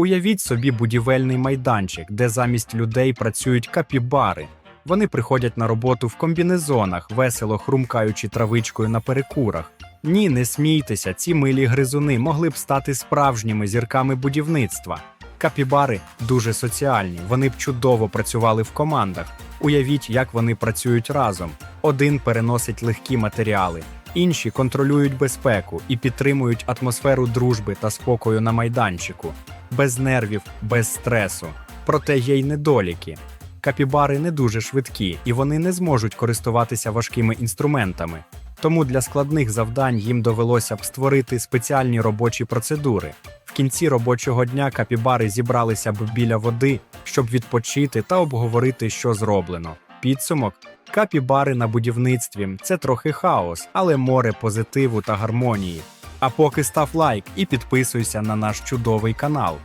Уявіть собі будівельний майданчик, де замість людей працюють капібари. Вони приходять на роботу в комбінезонах, весело хрумкаючи травичкою на перекурах. Ні, не смійтеся, ці милі гризуни могли б стати справжніми зірками будівництва. Капібари дуже соціальні, вони б чудово працювали в командах. Уявіть, як вони працюють разом. Один переносить легкі матеріали, інші контролюють безпеку і підтримують атмосферу дружби та спокою на майданчику, без нервів, без стресу. Проте є й недоліки. Капібари не дуже швидкі і вони не зможуть користуватися важкими інструментами. Тому для складних завдань їм довелося б створити спеціальні робочі процедури. В кінці робочого дня капібари зібралися б біля води, щоб відпочити та обговорити, що зроблено. Підсумок капібари на будівництві це трохи хаос, але море позитиву та гармонії. А поки став лайк і підписуйся на наш чудовий канал.